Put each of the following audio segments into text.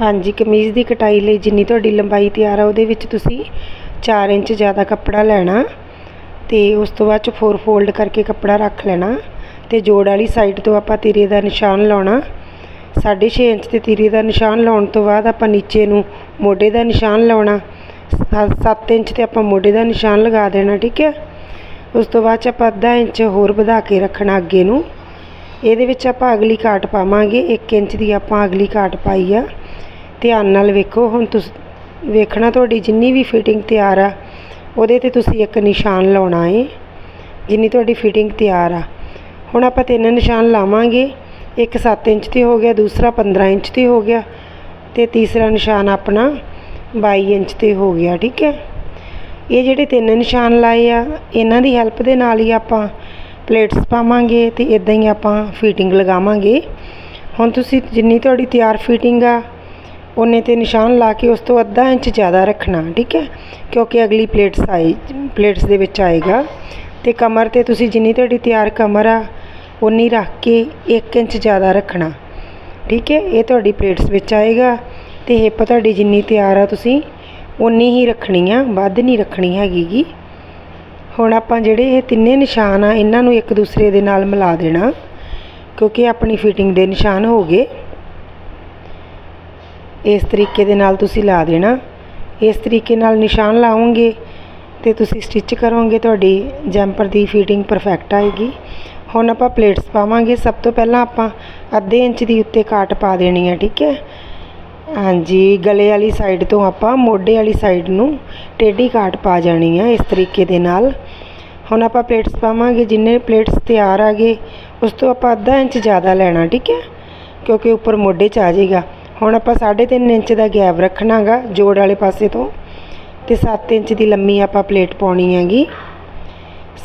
ਹਾਂਜੀ, ਕਮੀਜ਼ ਦੀ ਕਟਾਈ ਲਈ ਜਿੰਨੀ ਤੁਹਾਡੀ ਲੰਬਾਈ ਤਿਆਰ ਆ, ਉਹਦੇ ਵਿੱਚ ਤੁਸੀਂ 4 ਇੰਚ ਜ਼ਿਆਦਾ ਕੱਪੜਾ ਲੈਣਾ ਤੇ ਉਸ ਤੋਂ ਬਾਅਦ ਚ ਫੋਰ ਫੋਲਡ ਕਰਕੇ ਕੱਪੜਾ ਰੱਖ ਲੈਣਾ ਤੇ ਜੋੜ ਵਾਲੀ ਸਾਈਡ ਤੋਂ ਆਪਾਂ ਤੀਰੇ ਦਾ ਨਿਸ਼ਾਨ ਲਾਉਣਾ। 6.5 ਇੰਚ ਤੇ ਤੀਰੇ ਦਾ ਨਿਸ਼ਾਨ ਲਾਉਣ ਤੋਂ ਬਾਅਦ ਆਪਾਂ ਨੀਚੇ ਨੂੰ ਮੋਢੇ ਦਾ ਨਿਸ਼ਾਨ ਲਾਉਣਾ। 7 ਇੰਚ ਤੇ ਆਪਾਂ ਮੋਢੇ ਦਾ ਨਿਸ਼ਾਨ ਲਗਾ ਦੇਣਾ, ਠੀਕ ਹੈ? ਉਸ ਤੋਂ ਬਾਅਦ ਚ ਆਪਾਂ ਅੱਧਾ ਇੰਚ ਹੋਰ ਵਧਾ ਕੇ ਰੱਖਣਾ ਅੱਗੇ ਨੂੰ। ਇਹਦੇ ਵਿੱਚ ਆਪਾਂ ਅਗਲੀ ਕਾਟ ਪਾਵਾਂਗੇ 1 ਇੰਚ ਦੀ ਆਪਾਂ ਅਗਲੀ ਕਾਟ ਪਾਈ ਆ। ਧਿਆਨ ਨਾਲ ਵੇਖੋ, ਹੁਣ ਤੁਸੀਂ, ਵੇਖਣਾ ਤੁਹਾਡੀ ਜਿੰਨੀ ਵੀ ਫਿਟਿੰਗ ਤਿਆਰ ਆ, ਉਹਦੇ ਤੇ ਤੁਸੀਂ ਇੱਕ ਨਿਸ਼ਾਨ ਲਾਉਣਾ ਏ, ਜਿੰਨੀ ਤੁਹਾਡੀ ਫਿਟਿੰਗ ਤਿਆਰ ਆ। ਹੁਣ ਆਪਾਂ ਤਿੰਨ ਨਿਸ਼ਾਨ ਲਾਵਾਂਗੇ, ਇੱਕ 7 ਇੰਚ ਤੇ ਹੋ ਗਿਆ, ਦੂਸਰਾ 15 ਇੰਚ ਤੇ ਹੋ ਗਿਆ, ਤੇ ਤੀਸਰਾ ਨਿਸ਼ਾਨ ਆਪਣਾ 22 ਇੰਚ ਤੇ ਹੋ ਗਿਆ, ਠੀਕ ਹੈ। ਇਹ ਜਿਹੜੇ ਤਿੰਨ ਨਿਸ਼ਾਨ ਲਾਏ ਆ, ਇਹਨਾਂ ਦੀ ਹੈਲਪ ਦੇ ਨਾਲ ਹੀ ਆਪਾਂ ਪਲੇਟਸ ਪਾਵਾਂਗੇ ਤੇ ਇਦਾਂ ਹੀ ਆਪਾਂ ਫਿਟਿੰਗ ਲਗਾਵਾਂਗੇ। ਹੁਣ ਤੁਸੀਂ ਜਿੰਨੀ ਤੁਹਾਡੀ ਤਿਆਰ ਫਿਟਿੰਗ ਆ ਉਹਨੇ ਤੇ ਨਿਸ਼ਾਨ ਲਾ ਕੇ ਉਸ ਤੋਂ ਅੱਧਾ ਇੰਚ ਜ਼ਿਆਦਾ ਰੱਖਣਾ, ਠੀਕ ਹੈ? ਕਿਉਂਕਿ ਅਗਲੀ ਪਲੇਟਸ ਆਈ ਪਲੇਟਸ ਦੇ ਵਿੱਚ ਆਏਗਾ। ਤੇ ਕਮਰ ਤੇ ਤੁਸੀਂ ਜਿੰਨੀ ਤੁਹਾਡੀ ਤਿਆਰ ਕਮਰ ਆ ਉਨੀ ਰੱਖ ਕੇ 1 ਇੰਚ ਜ਼ਿਆਦਾ ਰੱਖਣਾ, ਠੀਕ ਹੈ? ਇਹ ਤੁਹਾਡੀ ਪਲੇਟਸ ਵਿੱਚ ਆਏਗਾ ਤੇ ਹਿੱਪ ਤੁਹਾਡੀ ਜਿੰਨੀ ਤਿਆਰ ਆ ਤੁਸੀਂ ਉਨੀ ਹੀ ਰੱਖਣੀ ਆ, ਵੱਧ ਨਹੀਂ ਰੱਖਣੀ ਹੈਗੀ ਗੀ। ਹੁਣ ਆਪਾਂ ਜਿਹੜੇ ਇਹ ਤਿੰਨੇ ਨਿਸ਼ਾਨ ਆ, ਇਹਨਾਂ ਨੂੰ ਇੱਕ ਦੂਸਰੇ ਦੇ ਨਾਲ ਮਿਲਾ ਦੇਣਾ, ਕਿਉਂਕਿ ਆਪਣੀ ਫਿਟਿੰਗ ਦੇ ਨਿਸ਼ਾਨ ਹੋ ਗਏ। ਇਸ ਤਰੀਕੇ ਦੇ ਨਾਲ ਤੁਸੀਂ ਲਾ ਦੇਣਾ। ਇਸ ਤਰੀਕੇ ਨਾਲ ਨਿਸ਼ਾਨ ਲਾਓਗੇ ਤੇ ਤੁਸੀਂ ਸਟਿਚ ਕਰੋਗੇ, ਤੁਹਾਡੀ ਜੈਂਪਰ ਦੀ ਫਿਟਿੰਗ ਪਰਫੈਕਟ ਆਏਗੀ। ਹੁਣ ਆਪਾਂ ਪਲੇਟਸ ਪਾਵਾਂਗੇ। ਸਭ ਤੋਂ ਪਹਿਲਾਂ ਆਪਾਂ ਅੱਧੇ ਇੰਚ ਦੀ ਉੱਤੇ ਕਾਟ ਪਾ ਦੇਣੀ ਹੈ ਠੀਕ ਹੈ? ਹਾਂਜੀ, ਗਲੇ ਵਾਲੀ ਸਾਈਡ ਤੋਂ ਆਪਾਂ ਮੋਢੇ ਵਾਲੀ ਸਾਈਡ ਨੂੰ ਟੇਢੀ ਕਾਟ ਪਾ ਜਾਣੀ ਹੈ ਇਸ ਤਰੀਕੇ ਦੇ ਨਾਲ। ਹੁਣ ਆਪਾਂ ਪਲੇਟਸ ਪਾਵਾਂਗੇ, ਜਿੰਨੇ ਪਲੇਟਸ ਤਿਆਰ ਆ ਗਏ, ਉਸ ਤੋਂ ਆਪਾਂ ਅੱਧਾ ਇੰਚ ਜ਼ਿਆਦਾ ਲੈਣਾ, ਠੀਕ ਹੈ? ਕਿਉਂਕਿ ਉੱਪਰ ਮੋਢੇ 'ਚ ਆ ਜਾਏਗਾ। ਹੁਣ ਆਪਾਂ 3.5 ਇੰਚ ਦਾ ਗੈਪ ਰੱਖਣਾਗਾ, ਜੋੜ ਵਾਲੇ ਪਾਸੇ ਤੋਂ। ਤੇ 7 ਇੰਚ ਦੀ ਲੰਮੀ ਆਪਾਂ ਪਲੇਟ ਪਾਉਣੀ ਹੈਗੀ।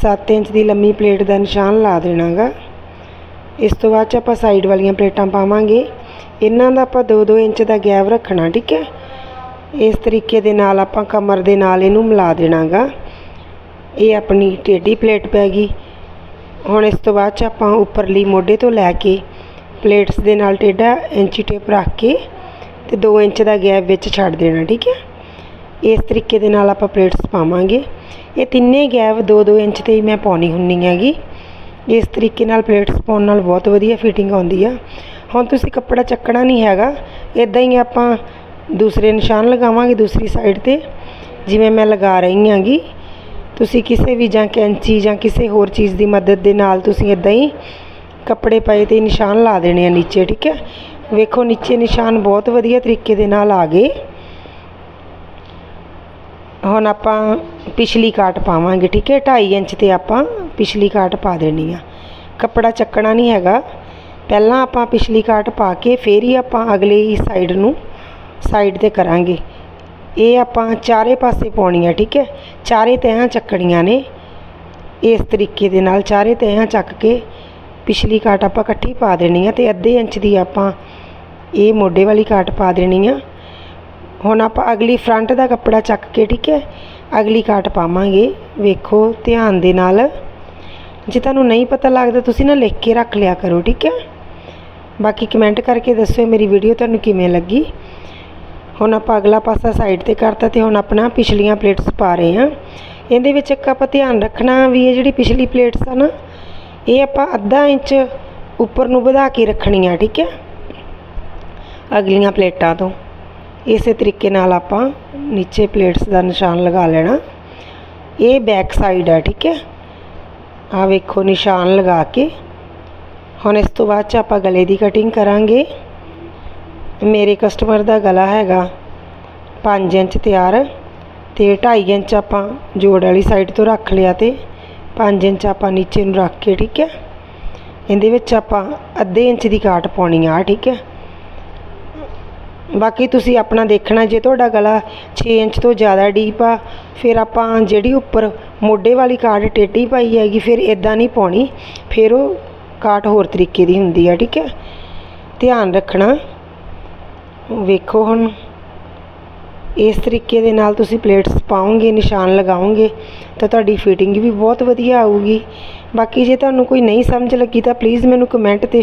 7 ਇੰਚ ਦੀ ਲੰਮੀ ਪਲੇਟ ਦਾ ਨਿਸ਼ਾਨ ਲਾ ਦੇਣਾਗਾ। ਇਸ ਤੋਂ ਬਾਅਦ ਚ ਆਪਾਂ ਸਾਈਡ ਵਾਲੀਆਂ ਪਲੇਟਾਂ ਪਾਵਾਂਗੇ। ਇਹਨਾਂ ਦਾ ਆਪਾਂ 2-2 ਇੰਚ ਦਾ ਗੈਪ ਰੱਖਣਾ, ਠੀਕ ਹੈ? ਇਸ ਤਰੀਕੇ ਦੇ ਨਾਲ ਆਪਾਂ ਕਮਰ ਦੇ ਨਾਲ ਇਹਨੂੰ ਮਿਲਾ ਦੇਣਾਗਾ। ਇਹ ਆਪਣੀ ਟੇਢੀ ਪਲੇਟ ਪੈ ਗਈ। ਹੁਣ ਇਸ ਤੋਂ ਬਾਅਦ ਚ ਆਪਾਂ ਉੱਪਰਲੀ ਮੋਢੇ ਤੋਂ ਲੈ ਕੇ ਪਲੇਟਸ ਦੇ ਨਾਲ ਟੇਢਾ ਇੰਚੀ ਟੇਪ ਰੱਖ ਕੇ ਤੇ 2 ਇੰਚ ਦਾ ਗੈਪ ਵਿੱਚ ਛੱਡ ਦੇਣਾ, ਠੀਕ ਹੈ? ਇਸ ਤਰੀਕੇ ਦੇ ਨਾਲ ਆਪਾਂ ਪਲੇਟਸ ਪਾਵਾਂਗੇ। ਇਹ ਤਿੰਨੇ ਗੈਪ 2-2 ਇੰਚ ਤੇ ਹੀ ਮੈਂ ਪਾਉਣੀ ਹੁੰਨੀ ਹੈਗੀ। ਇਸ ਤਰੀਕੇ ਨਾਲ ਪਲੇਟਸ ਪਾਉਣ ਨਾਲ ਬਹੁਤ ਵਧੀਆ ਫਿਟਿੰਗ ਆਉਂਦੀ ਆ। ਹੁਣ ਤੁਸੀਂ ਕੱਪੜਾ ਚੱਕਣਾ ਨਹੀਂ ਹੈਗਾ। ਇਦਾਂ ਹੀ ਆਪਾਂ ਦੂਸਰੇ ਨਿਸ਼ਾਨ ਲਗਾਵਾਂਗੇ ਦੂਸਰੀ ਸਾਈਡ ਤੇ। ਜਿਵੇਂ ਮੈਂ ਲਗਾ ਰਹੀ ਹਾਂਗੀ। ਤੁਸੀਂ ਕਿਸੇ ਵੀ ਜਾਂ ਕੈਂਚੀ ਜਾਂ ਕਿਸੇ ਹੋਰ ਚੀਜ਼ ਦੀ ਮਦਦ ਦੇ ਨਾਲ ਤੁਸੀਂ ਇਦਾਂ ਹੀ ਕੱਪੜੇ ਪਏ ਤੇ ਨਿਸ਼ਾਨ ਲਾ ਦੇਣੇ ਆ ਨੀਚੇ, ਠੀਕ ਹੈ? ਵੇਖੋ, ਨੀਚੇ ਨਿਸ਼ਾਨ ਬਹੁਤ ਵਧੀਆ ਤਰੀਕੇ ਦੇ ਨਾਲ ਆ ਗਏ। ਹੁਣ ਆਪਾਂ ਪਿਛਲੀ ਕਾਟ ਪਾਵਾਂਗੇ, ਠੀਕ ਹੈ? 2.5 ਇੰਚ ਤੇ ਆਪਾਂ ਪਿਛਲੀ ਕਾਟ ਪਾ ਦੇਣੀ ਆ। ਕੱਪੜਾ ਚੱਕਣਾ ਨਹੀਂ ਹੈਗਾ। ਪਹਿਲਾਂ ਆਪਾਂ ਪਿਛਲੀ ਕਾਟ ਪਾ ਕੇ ਫੇਰ ਹੀ ਆਪਾਂ ਅਗਲੀ ਸਾਈਡ ਨੂੰ ਸਾਈਡ ਤੇ ਕਰਾਂਗੇ। ਇਹ ਆਪਾਂ ਚਾਰੇ ਪਾਸੇ ਪਾਉਣੀ ਆ, ਠੀਕ ਹੈ? ਚਾਰੇ ਤਹਾਂ ਚੱਕਣੀਆਂ ਨੇ। ਇਸ ਤਰੀਕੇ ਦੇ ਨਾਲ ਚਾਰੇ ਤਹਾਂ ਚੱਕ ਕੇ ਪਿਛਲੀ ਕਾਟ ਆਪਾਂ ਇਕੱਠੀ ਪਾ ਦੇਣੀ ਆ ਤੇ ਅੱਧੇ ਇੰਚ ਦੀ ਆਪਾਂ ਇਹ ਮੋਢੇ ਵਾਲੀ ਕਾਟ ਪਾ ਦੇਣੀ ਆ। ਹੁਣ ਆਪਾਂ ਅਗਲੀ ਫਰੰਟ ਦਾ ਕੱਪੜਾ ਚੱਕ ਕੇ, ਠੀਕ ਹੈ? ਅਗਲੀ ਕਾਟ ਪਾਵਾਂਗੇ। ਵੇਖੋ ਧਿਆਨ ਦੇ ਨਾਲ। ਜੇ ਤੁਹਾਨੂੰ ਨਹੀਂ ਪਤਾ ਲੱਗਦਾ ਤੁਸੀਂ ਨਾ ਲਿਖ ਕੇ ਰੱਖ ਲਿਆ ਕਰੋ, ਠੀਕ ਹੈ? ਬਾਕੀ ਕਮੈਂਟ ਕਰਕੇ ਦੱਸਿਓ ਮੇਰੀ ਵੀਡੀਓ ਤੁਹਾਨੂੰ ਕਿਵੇਂ ਲੱਗੀ। ਹੁਣ ਆਪਾਂ ਅਗਲਾ ਪਾਸਾ ਸਾਈਡ ਤੇ ਕਰਤਾ ਤੇ ਹੁਣ ਆਪਣਾ ਪਿਛਲੀਆਂ ਪਲੇਟਸ ਪਾ ਰਹੇ ਹਾਂ। ਇਹਦੇ ਵਿੱਚ ਇੱਕ ਆਪਾਂ ਧਿਆਨ ਰੱਖਣਾ ਵੀ ਇਹ ਜਿਹੜੀ ਪਿਛਲੀ ਪਲੇਟਸ ਆ ਨਾ, ਇਹ ਆਪਾਂ ਅੱਧਾ ਇੰਚ ਉੱਪਰ ਨੂੰ ਵਧਾ ਕੇ ਰੱਖਣੀ ਆ ਠੀਕ ਹੈ? ਅਗਲੀਆਂ ਪਲੇਟਾਂ ਤੋਂ। ਇਸੇ ਤਰੀਕੇ ਨਾਲ ਆਪਾਂ ਨੀਚੇ ਪਲੇਟਸ ਦਾ ਨਿਸ਼ਾਨ ਲਗਾ ਲੈਣਾ। ਇਹ ਬੈਕ ਸਾਈਡ ਆ, ਠੀਕ ਹੈ? ਆ ਵੇਖੋ, ਨਿਸ਼ਾਨ ਲਗਾ ਕੇ। ਹੁਣ ਇਸ ਤੋਂ ਬਾਅਦ ਚ ਆਪਾਂ ਗਲੇ ਦੀ ਕਟਿੰਗ ਕਰਾਂਗੇ। ਮੇਰੇ ਕਸਟਮਰ ਦਾ ਗਲਾ ਹੈਗਾ। 5 ਇੰਚ ਤਿਆਰ ਤੇ 2.5 ਇੰਚ ਆਪਾਂ ਜੋੜ ਵਾਲੀ ਸਾਈਡ ਤੋਂ ਰੱਖ ਲਿਆ ਤੇ 5 ਇੰਚ ਆਪਾਂ ਨੀਚੇ ਨੂੰ ਰੱਖ ਕੇ, ਠੀਕ ਹੈ? ਇਹਦੇ ਵਿੱਚ ਆਪਾਂ ਅੱਧੇ ਇੰਚ ਦੀ ਕਾਟ ਪਾਉਣੀ ਆ, ਠੀਕ ਹੈ? ਬਾਕੀ ਤੁਸੀਂ ਆਪਣਾ ਦੇਖਣਾ, ਜੇ ਤੁਹਾਡਾ ਗਲਾ 6 ਇੰਚ ਤੋਂ ਜ਼ਿਆਦਾ ਡੀਪ ਆ, ਫਿਰ ਆਪਾਂ ਜਿਹੜੀ ਉੱਪਰ ਮੋਢੇ ਵਾਲੀ ਕਾਟ ਟੇਢੀ ਪਾਈ ਹੈਗੀ, ਫਿਰ ਇਦਾਂ ਨਹੀਂ ਪਾਉਣੀ, ਫਿਰ ਉਹ ਕਾਟ ਹੋਰ ਤਰੀਕੇ ਦੀ ਹੁੰਦੀ ਆ, ਠੀਕ ਹੈ? ਧਿਆਨ ਰੱਖਣਾ। ਵੇਖੋ ਹੁਣ। ਇਸ ਤਰੀਕੇ ਦੇ ਨਾਲ ਤੁਸੀਂ ਪਲੇਟਸ ਪਾਓਗੇ, ਨਿਸ਼ਾਨ ਲਗਾਓਗੇ, ਤਾਂ ਤੁਹਾਡੀ ਫਿਟਿੰਗ ਵੀ ਬਹੁਤ ਵਧੀਆ ਆਊਗੀ। ਬਾਕੀ ਜੇ ਤੁਹਾਨੂੰ ਕੋਈ ਨਹੀਂ ਸਮਝ ਲੱਗੀ ਤਾਂ ਪਲੀਜ਼ ਮੈਨੂੰ ਕਮੈਂਟ ਤੇ